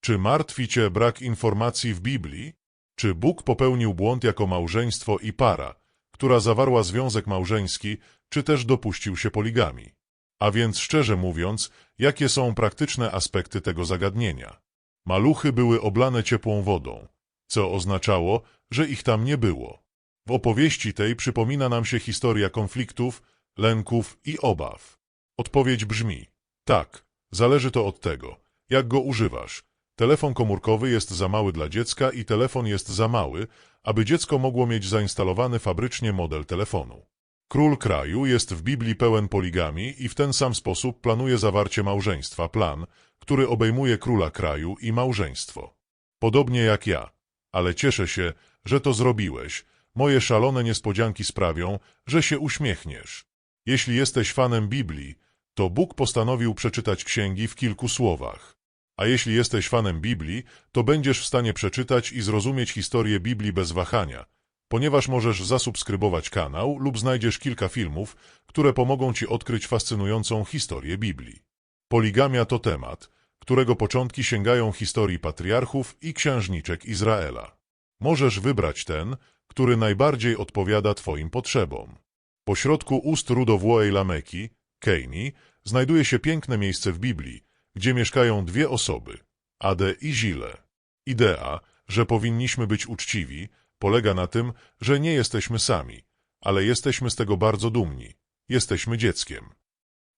Czy martwi cię brak informacji w Biblii? Czy Bóg popełnił błąd jako małżeństwo i para, która zawarła związek małżeński, czy też dopuścił się poligami? A więc szczerze mówiąc, jakie są praktyczne aspekty tego zagadnienia? Maluchy były oblane ciepłą wodą, co oznaczało, że ich tam nie było. W opowieści tej przypomina nam się historia konfliktów, lęków i obaw. Odpowiedź brzmi: tak, zależy to od tego, jak go używasz. Telefon komórkowy jest za mały dla dziecka i telefon jest za mały, aby dziecko mogło mieć zainstalowany fabrycznie model telefonu. Król kraju jest w Biblii pełen poligami i w ten sam sposób planuje zawarcie małżeństwa, plan, który obejmuje króla kraju i małżeństwo. Podobnie jak ja, ale cieszę się, że to zrobiłeś. Moje szalone niespodzianki sprawią, że się uśmiechniesz. Jeśli jesteś fanem Biblii, to Bóg postanowił przeczytać księgi w kilku słowach. A jeśli jesteś fanem Biblii, to będziesz w stanie przeczytać i zrozumieć historię Biblii bez wahania, ponieważ możesz zasubskrybować kanał lub znajdziesz kilka filmów, które pomogą Ci odkryć fascynującą historię Biblii. Poligamia to temat, którego początki sięgają historii patriarchów i księżniczek Izraela. Możesz wybrać ten, który najbardziej odpowiada Twoim potrzebom. Pośrodku ust rudowłojej Lameki, Keini, znajduje się piękne miejsce w Biblii, gdzie mieszkają dwie osoby, Ade i Zile. Idea, że powinniśmy być uczciwi, polega na tym, że nie jesteśmy sami, ale jesteśmy z tego bardzo dumni. Jesteśmy dzieckiem.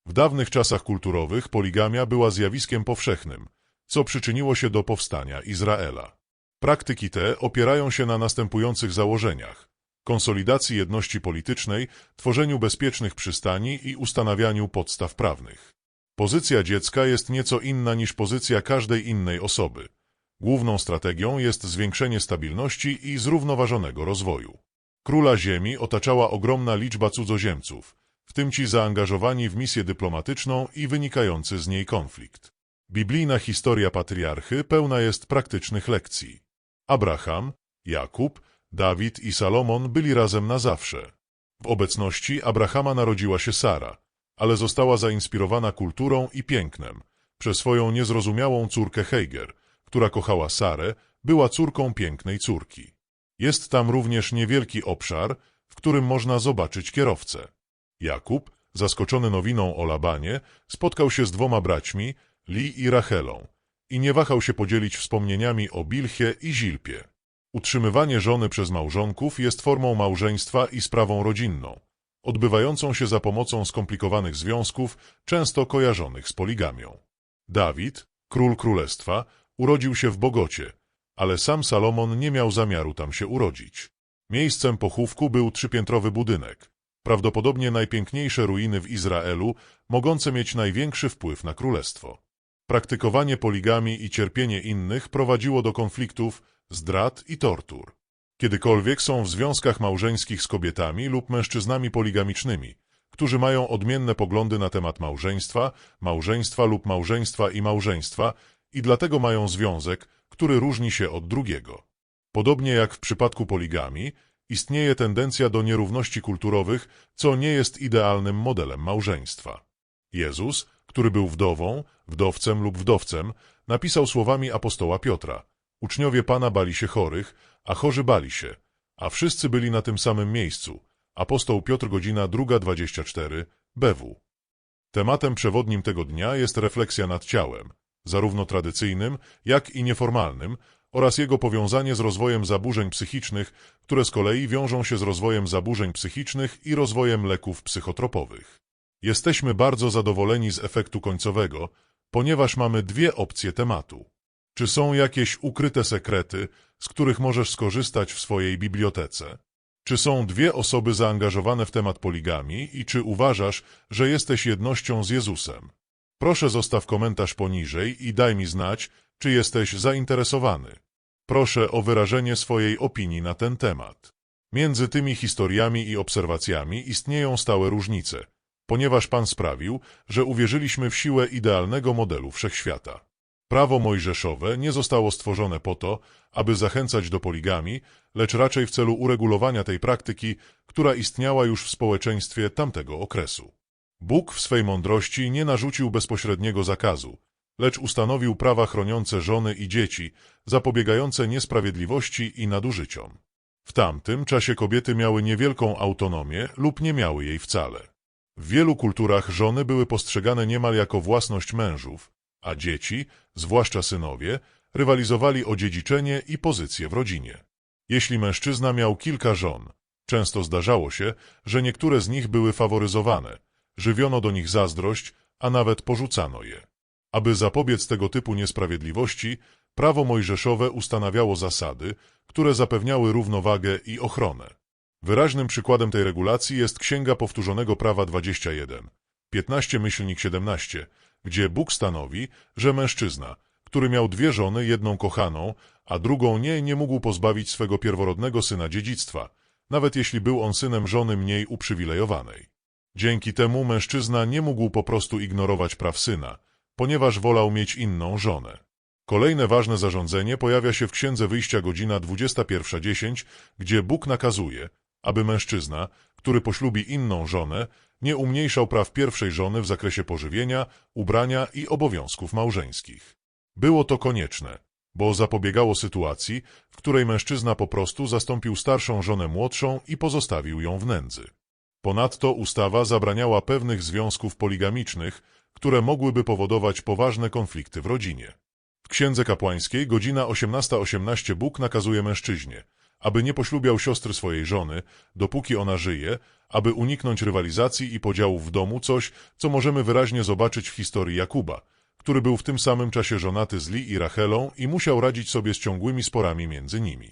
W dawnych czasach kulturowych poligamia była zjawiskiem powszechnym, co przyczyniło się do powstania Izraela. Praktyki te opierają się na następujących założeniach konsolidacji jedności politycznej, tworzeniu bezpiecznych przystani i ustanawianiu podstaw prawnych. Pozycja dziecka jest nieco inna niż pozycja każdej innej osoby. Główną strategią jest zwiększenie stabilności i zrównoważonego rozwoju. Króla Ziemi otaczała ogromna liczba cudzoziemców, w tym ci zaangażowani w misję dyplomatyczną i wynikający z niej konflikt. Biblijna historia patriarchy pełna jest praktycznych lekcji. Abraham, Jakub, Dawid i Salomon byli razem na zawsze. W obecności Abrahama narodziła się Sara, ale została zainspirowana kulturą i pięknem przez swoją niezrozumiałą córkę Heiger, która kochała Sarę, była córką pięknej córki. Jest tam również niewielki obszar, w którym można zobaczyć kierowcę. Jakub, zaskoczony nowiną o Labanie, spotkał się z dwoma braćmi, Li i Rachelą, i nie wahał się podzielić wspomnieniami o Bilchie i Zilpie. Utrzymywanie żony przez małżonków jest formą małżeństwa i sprawą rodzinną, odbywającą się za pomocą skomplikowanych związków, często kojarzonych z poligamią. Dawid, król królestwa, urodził się w Bogocie, ale sam Salomon nie miał zamiaru tam się urodzić. Miejscem pochówku był trzypiętrowy budynek, prawdopodobnie najpiękniejsze ruiny w Izraelu, mogące mieć największy wpływ na królestwo. Praktykowanie poligami i cierpienie innych prowadziło do konfliktów, zdrad i tortur. Kiedykolwiek są w związkach małżeńskich z kobietami lub mężczyznami poligamicznymi, którzy mają odmienne poglądy na temat małżeństwa, małżeństwa lub małżeństwa i małżeństwa i dlatego mają związek, który różni się od drugiego. Podobnie jak w przypadku poligami, istnieje tendencja do nierówności kulturowych, co nie jest idealnym modelem małżeństwa. Jezus, który był wdową, wdowcem lub wdowcem, napisał słowami apostoła Piotra – Uczniowie Pana bali się chorych, a chorzy bali się, a wszyscy byli na tym samym miejscu. Apostoł Piotr, godzina 2.24, BW. Tematem przewodnim tego dnia jest refleksja nad ciałem, zarówno tradycyjnym, jak i nieformalnym, oraz jego powiązanie z rozwojem zaburzeń psychicznych, które z kolei wiążą się z rozwojem zaburzeń psychicznych i rozwojem leków psychotropowych. Jesteśmy bardzo zadowoleni z efektu końcowego, ponieważ mamy dwie opcje tematu. Czy są jakieś ukryte sekrety, z których możesz skorzystać w swojej bibliotece? Czy są dwie osoby zaangażowane w temat poligami i czy uważasz, że jesteś jednością z Jezusem? Proszę zostaw komentarz poniżej i daj mi znać, czy jesteś zainteresowany. Proszę o wyrażenie swojej opinii na ten temat. Między tymi historiami i obserwacjami istnieją stałe różnice, ponieważ Pan sprawił, że uwierzyliśmy w siłę idealnego modelu wszechświata. Prawo mojżeszowe nie zostało stworzone po to, aby zachęcać do poligami, lecz raczej w celu uregulowania tej praktyki, która istniała już w społeczeństwie tamtego okresu. Bóg w swej mądrości nie narzucił bezpośredniego zakazu, lecz ustanowił prawa chroniące żony i dzieci, zapobiegające niesprawiedliwości i nadużyciom. W tamtym czasie kobiety miały niewielką autonomię lub nie miały jej wcale. W wielu kulturach żony były postrzegane niemal jako własność mężów, a dzieci, zwłaszcza synowie, rywalizowali o dziedziczenie i pozycję w rodzinie. Jeśli mężczyzna miał kilka żon, często zdarzało się, że niektóre z nich były faworyzowane, żywiono do nich zazdrość, a nawet porzucano je. Aby zapobiec tego typu niesprawiedliwości, prawo mojżeszowe ustanawiało zasady, które zapewniały równowagę i ochronę. Wyraźnym przykładem tej regulacji jest Księga Powtórzonego Prawa 21, 15 myślnik 17, gdzie Bóg stanowi, że mężczyzna, który miał dwie żony, jedną kochaną, a drugą nie, nie mógł pozbawić swego pierworodnego syna dziedzictwa, nawet jeśli był on synem żony mniej uprzywilejowanej. Dzięki temu mężczyzna nie mógł po prostu ignorować praw syna, ponieważ wolał mieć inną żonę. Kolejne ważne zarządzenie pojawia się w Księdze Wyjścia godzina 21.10, gdzie Bóg nakazuje, aby mężczyzna, który poślubi inną żonę, nie umniejszał praw pierwszej żony w zakresie pożywienia, ubrania i obowiązków małżeńskich. Było to konieczne, bo zapobiegało sytuacji, w której mężczyzna po prostu zastąpił starszą żonę młodszą i pozostawił ją w nędzy. Ponadto ustawa zabraniała pewnych związków poligamicznych, które mogłyby powodować poważne konflikty w rodzinie. W Księdze Kapłańskiej godzina 18.18 18 Bóg nakazuje mężczyźnie, aby nie poślubiał siostry swojej żony, dopóki ona żyje, aby uniknąć rywalizacji i podziałów w domu, coś, co możemy wyraźnie zobaczyć w historii Jakuba, który był w tym samym czasie żonaty z Li i Rachelą i musiał radzić sobie z ciągłymi sporami między nimi.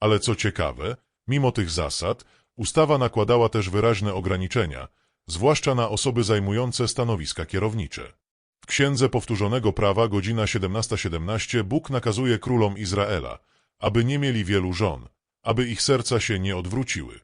Ale co ciekawe, mimo tych zasad, ustawa nakładała też wyraźne ograniczenia, zwłaszcza na osoby zajmujące stanowiska kierownicze. W Księdze Powtórzonego Prawa, godzina 17.17, 17, Bóg nakazuje królom Izraela, aby nie mieli wielu żon, aby ich serca się nie odwróciły.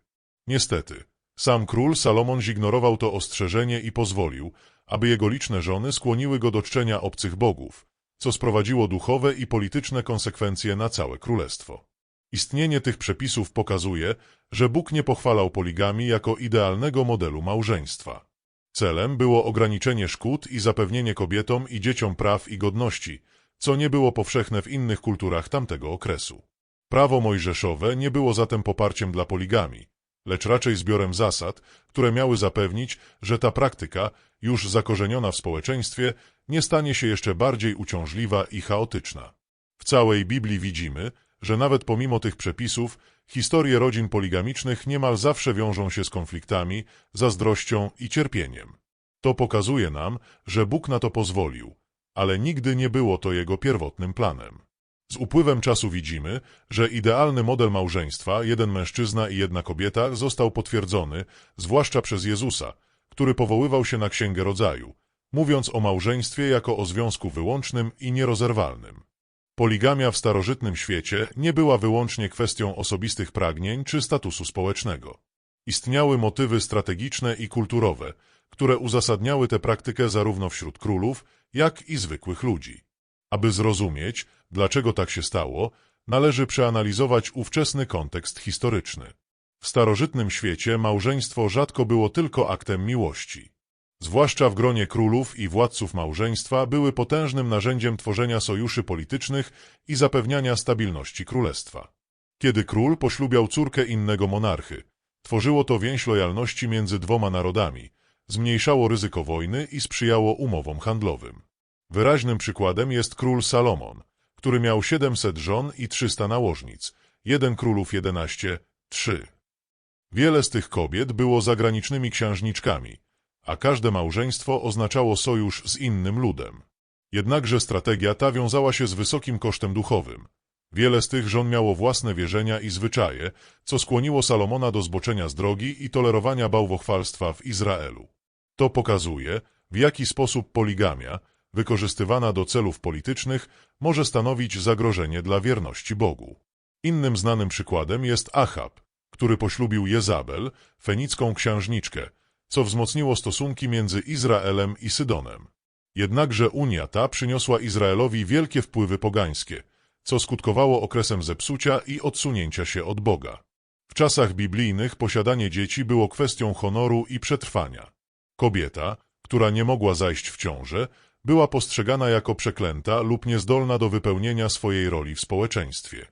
Niestety, sam król Salomon zignorował to ostrzeżenie i pozwolił, aby jego liczne żony skłoniły go do czczenia obcych bogów, co sprowadziło duchowe i polityczne konsekwencje na całe królestwo. Istnienie tych przepisów pokazuje, że Bóg nie pochwalał poligami jako idealnego modelu małżeństwa. Celem było ograniczenie szkód i zapewnienie kobietom i dzieciom praw i godności, co nie było powszechne w innych kulturach tamtego okresu. Prawo mojżeszowe nie było zatem poparciem dla poligami, lecz raczej zbiorem zasad, które miały zapewnić, że ta praktyka, już zakorzeniona w społeczeństwie, nie stanie się jeszcze bardziej uciążliwa i chaotyczna. W całej Biblii widzimy, że nawet pomimo tych przepisów, historie rodzin poligamicznych niemal zawsze wiążą się z konfliktami, zazdrością i cierpieniem. To pokazuje nam, że Bóg na to pozwolił, ale nigdy nie było to jego pierwotnym planem. Z upływem czasu widzimy, że idealny model małżeństwa, jeden mężczyzna i jedna kobieta, został potwierdzony, zwłaszcza przez Jezusa, który powoływał się na Księgę Rodzaju, mówiąc o małżeństwie jako o związku wyłącznym i nierozerwalnym. Poligamia w starożytnym świecie nie była wyłącznie kwestią osobistych pragnień czy statusu społecznego. Istniały motywy strategiczne i kulturowe, które uzasadniały tę praktykę zarówno wśród królów, jak i zwykłych ludzi. Aby zrozumieć, dlaczego tak się stało, należy przeanalizować ówczesny kontekst historyczny. W starożytnym świecie małżeństwo rzadko było tylko aktem miłości. Zwłaszcza w gronie królów i władców małżeństwa były potężnym narzędziem tworzenia sojuszy politycznych i zapewniania stabilności królestwa. Kiedy król poślubiał córkę innego monarchy, tworzyło to więź lojalności między dwoma narodami, zmniejszało ryzyko wojny i sprzyjało umowom handlowym. Wyraźnym przykładem jest król Salomon, który miał 700 żon i 300 nałożnic, jeden królów 11, 3. Wiele z tych kobiet było zagranicznymi księżniczkami, a każde małżeństwo oznaczało sojusz z innym ludem. Jednakże strategia ta wiązała się z wysokim kosztem duchowym. Wiele z tych żon miało własne wierzenia i zwyczaje, co skłoniło Salomona do zboczenia z drogi i tolerowania bałwochwalstwa w Izraelu. To pokazuje, w jaki sposób poligamia, wykorzystywana do celów politycznych, może stanowić zagrożenie dla wierności Bogu. Innym znanym przykładem jest Achab, który poślubił Jezabel, fenicką księżniczkę, co wzmocniło stosunki między Izraelem i Sydonem. Jednakże Unia ta przyniosła Izraelowi wielkie wpływy pogańskie, co skutkowało okresem zepsucia i odsunięcia się od Boga. W czasach biblijnych posiadanie dzieci było kwestią honoru i przetrwania. Kobieta, która nie mogła zajść w ciążę, była postrzegana jako przeklęta lub niezdolna do wypełnienia swojej roli w społeczeństwie.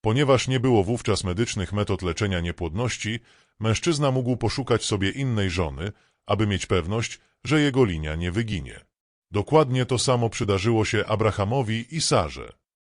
Ponieważ nie było wówczas medycznych metod leczenia niepłodności, mężczyzna mógł poszukać sobie innej żony, aby mieć pewność, że jego linia nie wyginie. Dokładnie to samo przydarzyło się Abrahamowi i Sarze.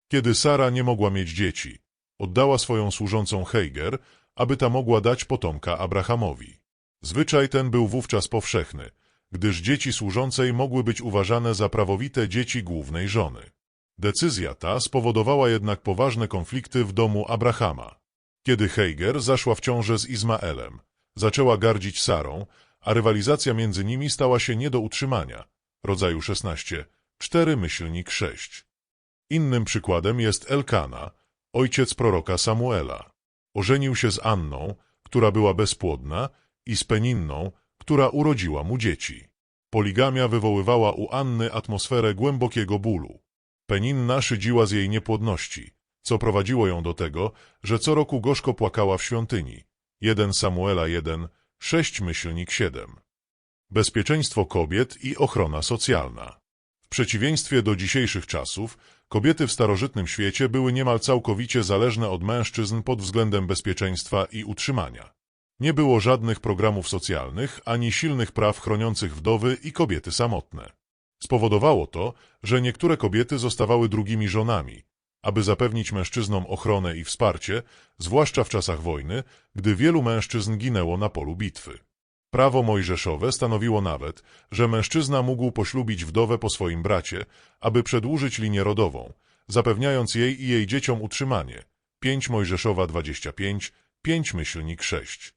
Kiedy Sara nie mogła mieć dzieci, oddała swoją służącą Heiger, aby ta mogła dać potomka Abrahamowi. Zwyczaj ten był wówczas powszechny, gdyż dzieci służącej mogły być uważane za prawowite dzieci głównej żony. Decyzja ta spowodowała jednak poważne konflikty w domu Abrahama. Kiedy Heiger zaszła w ciążę z Izmaelem, zaczęła gardzić Sarą, a rywalizacja między nimi stała się nie do utrzymania. Rodzaju 16, 4 myślnik 6. Innym przykładem jest Elkana, ojciec proroka Samuela. Ożenił się z Anną, która była bezpłodna, i z Peninną, która urodziła mu dzieci. Poligamia wywoływała u Anny atmosferę głębokiego bólu. Peninna szydziła z jej niepłodności, co prowadziło ją do tego, że co roku gorzko płakała w świątyni. 1 Samuela 1, 6 myślnik 7. Bezpieczeństwo kobiet i ochrona socjalna. W przeciwieństwie do dzisiejszych czasów, kobiety w starożytnym świecie były niemal całkowicie zależne od mężczyzn pod względem bezpieczeństwa i utrzymania. Nie było żadnych programów socjalnych ani silnych praw chroniących wdowy i kobiety samotne. Spowodowało to, że niektóre kobiety zostawały drugimi żonami, aby zapewnić mężczyznom ochronę i wsparcie, zwłaszcza w czasach wojny, gdy wielu mężczyzn ginęło na polu bitwy. Prawo mojżeszowe stanowiło nawet, że mężczyzna mógł poślubić wdowę po swoim bracie, aby przedłużyć linię rodową, zapewniając jej i jej dzieciom utrzymanie. 5 Mojżeszowa 25, 5 myślnik 6.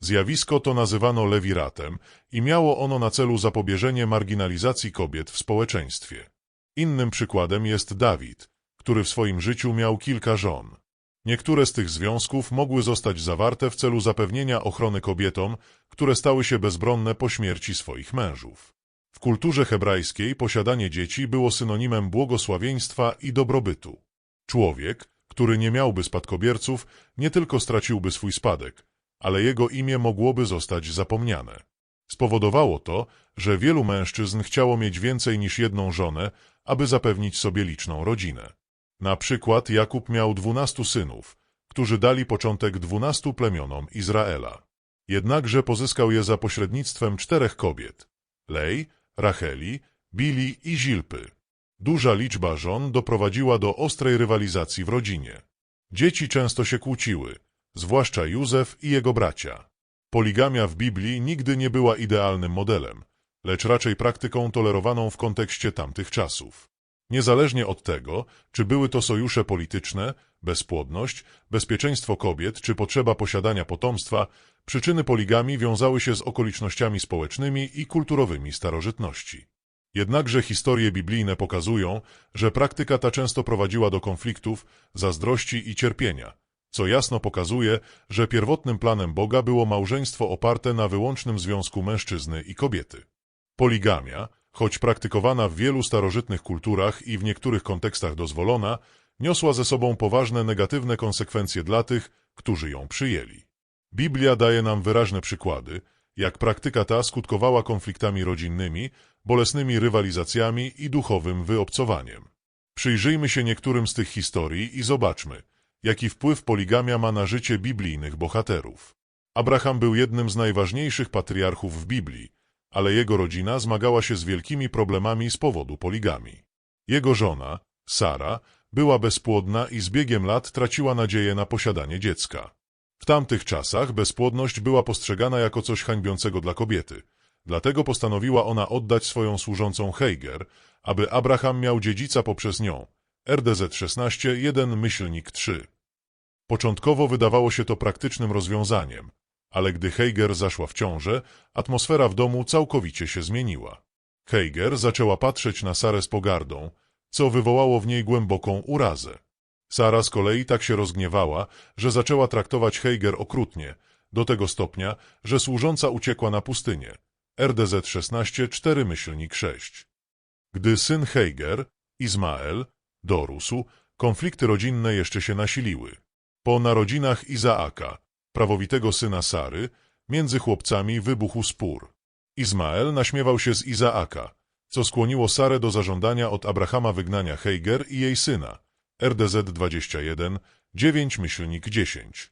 Zjawisko to nazywano lewiratem i miało ono na celu zapobieżenie marginalizacji kobiet w społeczeństwie. Innym przykładem jest Dawid, który w swoim życiu miał kilka żon. Niektóre z tych związków mogły zostać zawarte w celu zapewnienia ochrony kobietom, które stały się bezbronne po śmierci swoich mężów. W kulturze hebrajskiej posiadanie dzieci było synonimem błogosławieństwa i dobrobytu. Człowiek, który nie miałby spadkobierców, nie tylko straciłby swój spadek, ale jego imię mogłoby zostać zapomniane. Spowodowało to, że wielu mężczyzn chciało mieć więcej niż jedną żonę, aby zapewnić sobie liczną rodzinę. Na przykład Jakub miał dwunastu synów, którzy dali początek dwunastu plemionom Izraela. Jednakże pozyskał je za pośrednictwem czterech kobiet – Lej, Racheli, Bili i Zilpy. Duża liczba żon doprowadziła do ostrej rywalizacji w rodzinie. Dzieci często się kłóciły, zwłaszcza Józef i jego bracia. Poligamia w Biblii nigdy nie była idealnym modelem, lecz raczej praktyką tolerowaną w kontekście tamtych czasów. Niezależnie od tego, czy były to sojusze polityczne, bezpłodność, bezpieczeństwo kobiet czy potrzeba posiadania potomstwa, przyczyny poligami wiązały się z okolicznościami społecznymi i kulturowymi starożytności. Jednakże historie biblijne pokazują, że praktyka ta często prowadziła do konfliktów, zazdrości i cierpienia, co jasno pokazuje, że pierwotnym planem Boga było małżeństwo oparte na wyłącznym związku mężczyzny i kobiety. Poligamia, choć praktykowana w wielu starożytnych kulturach i w niektórych kontekstach dozwolona, niosła ze sobą poważne negatywne konsekwencje dla tych, którzy ją przyjęli. Biblia daje nam wyraźne przykłady, jak praktyka ta skutkowała konfliktami rodzinnymi, bolesnymi rywalizacjami i duchowym wyobcowaniem. Przyjrzyjmy się niektórym z tych historii i zobaczmy, jaki wpływ poligamia ma na życie biblijnych bohaterów. Abraham był jednym z najważniejszych patriarchów w Biblii, ale jego rodzina zmagała się z wielkimi problemami z powodu poligami. Jego żona, Sara, była bezpłodna i z biegiem lat traciła nadzieję na posiadanie dziecka. W tamtych czasach bezpłodność była postrzegana jako coś hańbiącego dla kobiety, dlatego postanowiła ona oddać swoją służącą Heiger, aby Abraham miał dziedzica poprzez nią. RDZ 16, 1 myślnik 3. Początkowo wydawało się to praktycznym rozwiązaniem, ale gdy Heiger zaszła w ciążę, atmosfera w domu całkowicie się zmieniła. Heiger zaczęła patrzeć na Sarę z pogardą, co wywołało w niej głęboką urazę. Sara z kolei tak się rozgniewała, że zaczęła traktować Heiger okrutnie, do tego stopnia, że służąca uciekła na pustynię. RDZ 16 4 myślnik 6. Gdy syn Heiger, Izmael, dorósł, konflikty rodzinne jeszcze się nasiliły. Po narodzinach Izaaka, prawowitego syna Sary, między chłopcami wybuchł spór. Izmael naśmiewał się z Izaaka, co skłoniło Sarę do zażądania od Abrahama wygnania Heiger i jej syna, RDZ 21, 9 myślnik 10.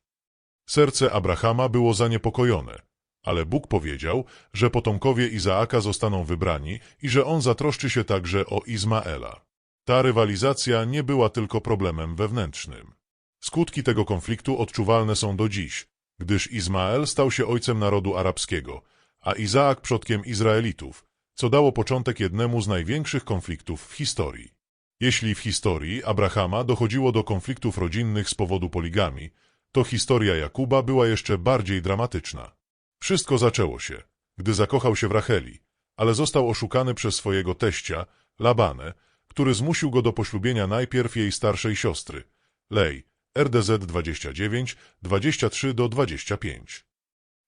Serce Abrahama było zaniepokojone, ale Bóg powiedział, że potomkowie Izaaka zostaną wybrani i że on zatroszczy się także o Izmaela. Ta rywalizacja nie była tylko problemem wewnętrznym. Skutki tego konfliktu odczuwalne są do dziś, gdyż Izmael stał się ojcem narodu arabskiego, a Izaak przodkiem Izraelitów, co dało początek jednemu z największych konfliktów w historii. Jeśli w historii Abrahama dochodziło do konfliktów rodzinnych z powodu poligami, to historia Jakuba była jeszcze bardziej dramatyczna. Wszystko zaczęło się, gdy zakochał się w Racheli, ale został oszukany przez swojego teścia, Labanę, który zmusił go do poślubienia najpierw jej starszej siostry, Lej, RDZ 29, 23 do 25.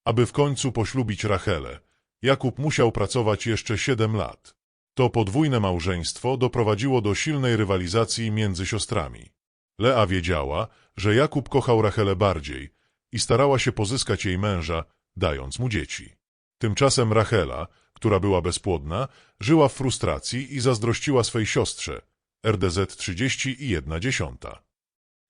Aby w końcu poślubić Rachelę, Jakub musiał pracować jeszcze siedem lat. To podwójne małżeństwo doprowadziło do silnej rywalizacji między siostrami. Lea wiedziała, że Jakub kochał Rachelę bardziej i starała się pozyskać jej męża, dając mu dzieci. Tymczasem Rachela, która była bezpłodna, żyła w frustracji i zazdrościła swej siostrze, RDZ 30 i 1 dziesiąta.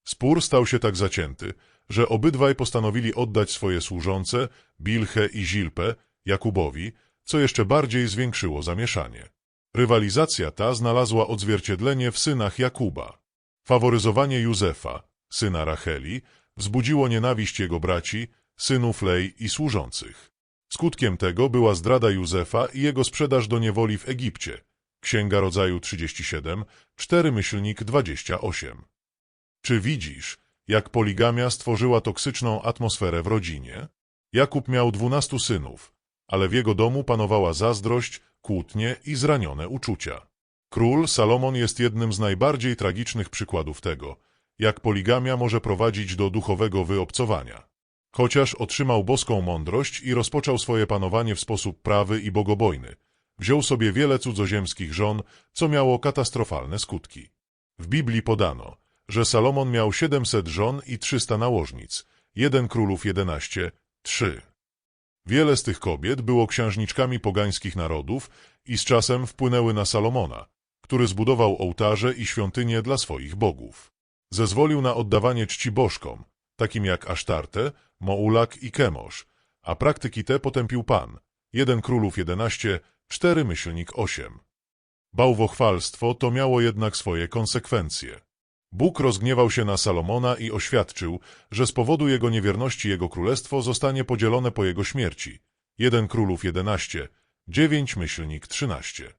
Spór stał się tak zacięty, że obydwaj postanowili oddać swoje służące, Bilchę i Zilpę, Jakubowi, co jeszcze bardziej zwiększyło zamieszanie. Rywalizacja ta znalazła odzwierciedlenie w synach Jakuba. Faworyzowanie Józefa, syna Racheli, wzbudziło nienawiść jego braci, synów Lej i służących. Skutkiem tego była zdrada Józefa i jego sprzedaż do niewoli w Egipcie. Księga Rodzaju 37, 4 myślnik 28. Czy widzisz, jak poligamia stworzyła toksyczną atmosferę w rodzinie? Jakub miał dwunastu synów, ale w jego domu panowała zazdrość, kłótnie i zranione uczucia. Król Salomon jest jednym z najbardziej tragicznych przykładów tego, jak poligamia może prowadzić do duchowego wyobcowania. Chociaż otrzymał boską mądrość i rozpoczął swoje panowanie w sposób prawy i bogobojny, wziął sobie wiele cudzoziemskich żon, co miało katastrofalne skutki. W Biblii podano, że Salomon miał 700 żon i 300 nałożnic, jeden królów 11, trzy. Wiele z tych kobiet było księżniczkami pogańskich narodów i z czasem wpłynęły na Salomona, który zbudował ołtarze i świątynie dla swoich bogów. Zezwolił na oddawanie czci bożkom, takim jak Asztarte, Moulak i Kemosz, a praktyki te potępił Pan, jeden królów 11, cztery myślnik 8. Bałwochwalstwo to miało jednak swoje konsekwencje. Bóg rozgniewał się na Salomona i oświadczył, że z powodu jego niewierności jego królestwo zostanie podzielone po jego śmierci. 1 Królów 11, 9 Myślnik 13.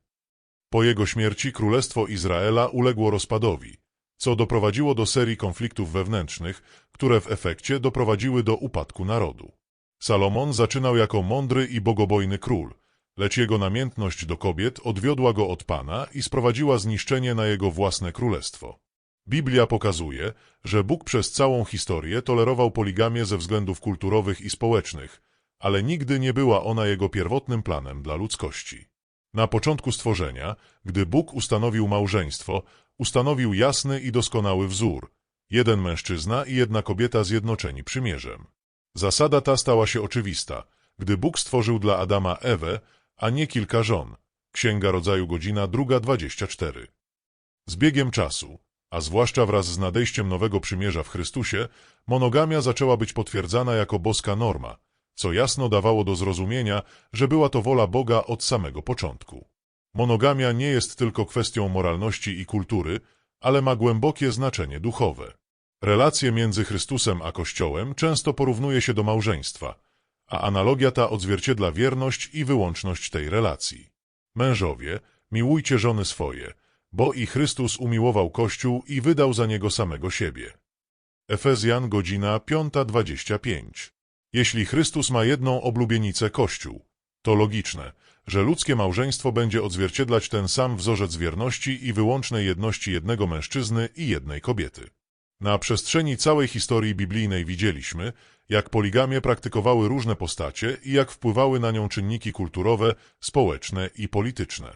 Po jego śmierci Królestwo Izraela uległo rozpadowi, co doprowadziło do serii konfliktów wewnętrznych, które w efekcie doprowadziły do upadku narodu. Salomon zaczynał jako mądry i bogobojny król, lecz jego namiętność do kobiet odwiodła go od Pana i sprowadziła zniszczenie na jego własne królestwo. Biblia pokazuje, że Bóg przez całą historię tolerował poligamię ze względów kulturowych i społecznych, ale nigdy nie była ona jego pierwotnym planem dla ludzkości. Na początku stworzenia, gdy Bóg ustanowił małżeństwo, ustanowił jasny i doskonały wzór. Jeden mężczyzna i jedna kobieta zjednoczeni przymierzem. Zasada ta stała się oczywista, gdy Bóg stworzył dla Adama Ewę, a nie kilka żon. Księga Rodzaju godzina druga dwadzieścia cztery. Z biegiem czasu, a zwłaszcza wraz z nadejściem nowego przymierza w Chrystusie, monogamia zaczęła być potwierdzana jako boska norma, co jasno dawało do zrozumienia, że była to wola Boga od samego początku. Monogamia nie jest tylko kwestią moralności i kultury, ale ma głębokie znaczenie duchowe. Relacje między Chrystusem a Kościołem często porównuje się do małżeństwa, a analogia ta odzwierciedla wierność i wyłączność tej relacji. Mężowie, miłujcie żony swoje, bo i Chrystus umiłował Kościół i wydał za niego samego siebie. Efezjan, godzina 5.25 Jeśli Chrystus ma jedną oblubienicę Kościół, to logiczne, że ludzkie małżeństwo będzie odzwierciedlać ten sam wzorzec wierności i wyłącznej jedności jednego mężczyzny i jednej kobiety. Na przestrzeni całej historii biblijnej widzieliśmy, jak poligamię praktykowały różne postacie i jak wpływały na nią czynniki kulturowe, społeczne i polityczne.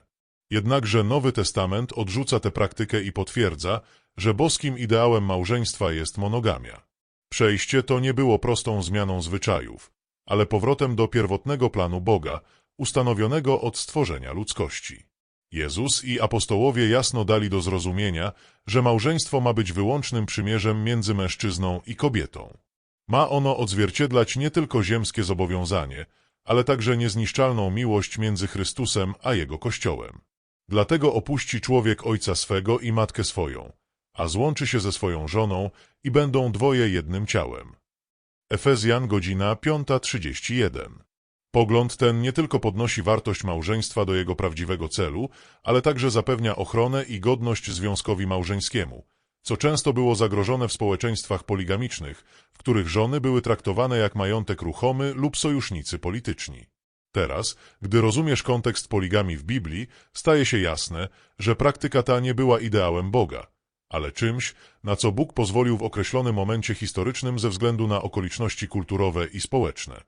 Jednakże Nowy Testament odrzuca tę praktykę i potwierdza, że boskim ideałem małżeństwa jest monogamia. Przejście to nie było prostą zmianą zwyczajów, ale powrotem do pierwotnego planu Boga, ustanowionego od stworzenia ludzkości. Jezus i apostołowie jasno dali do zrozumienia, że małżeństwo ma być wyłącznym przymierzem między mężczyzną i kobietą. Ma ono odzwierciedlać nie tylko ziemskie zobowiązanie, ale także niezniszczalną miłość między Chrystusem a Jego Kościołem. Dlatego opuści człowiek ojca swego i matkę swoją, a złączy się ze swoją żoną i będą dwoje jednym ciałem. Efezjan, godzina 5.31 Pogląd ten nie tylko podnosi wartość małżeństwa do jego prawdziwego celu, ale także zapewnia ochronę i godność związkowi małżeńskiemu, co często było zagrożone w społeczeństwach poligamicznych, w których żony były traktowane jak majątek ruchomy lub sojusznicy polityczni. Teraz, gdy rozumiesz kontekst poligami w Biblii, staje się jasne, że praktyka ta nie była ideałem Boga, ale czymś, na co Bóg pozwolił w określonym momencie historycznym ze względu na okoliczności kulturowe i społeczne.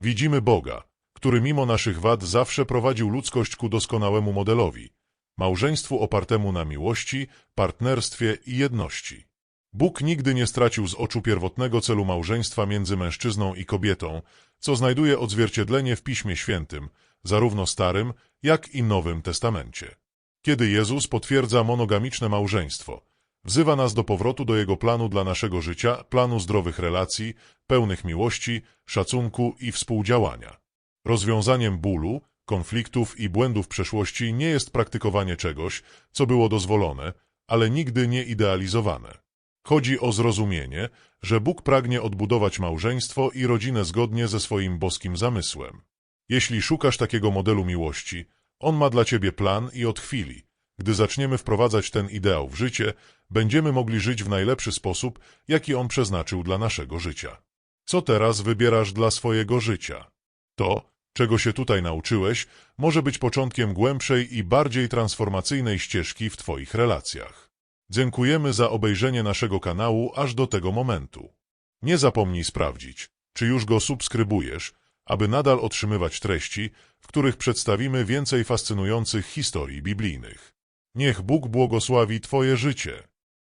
Widzimy Boga, który mimo naszych wad zawsze prowadził ludzkość ku doskonałemu modelowi, małżeństwu opartemu na miłości, partnerstwie i jedności. Bóg nigdy nie stracił z oczu pierwotnego celu małżeństwa między mężczyzną i kobietą, co znajduje odzwierciedlenie w Piśmie Świętym, zarówno Starym, jak i Nowym Testamencie. Kiedy Jezus potwierdza monogamiczne małżeństwo, wzywa nas do powrotu do Jego planu dla naszego życia, planu zdrowych relacji, pełnych miłości, szacunku i współdziałania. Rozwiązaniem bólu, konfliktów i błędów przeszłości nie jest praktykowanie czegoś, co było dozwolone, ale nigdy nie idealizowane. Chodzi o zrozumienie, że Bóg pragnie odbudować małżeństwo i rodzinę zgodnie ze swoim boskim zamysłem. Jeśli szukasz takiego modelu miłości, on ma dla ciebie plan i od chwili, gdy zaczniemy wprowadzać ten ideał w życie, będziemy mogli żyć w najlepszy sposób, jaki on przeznaczył dla naszego życia. Co teraz wybierasz dla swojego życia? To, czego się tutaj nauczyłeś, może być początkiem głębszej i bardziej transformacyjnej ścieżki w Twoich relacjach. Dziękujemy za obejrzenie naszego kanału aż do tego momentu. Nie zapomnij sprawdzić, czy już go subskrybujesz, aby nadal otrzymywać treści, w których przedstawimy więcej fascynujących historii biblijnych. Niech Bóg błogosławi Twoje życie.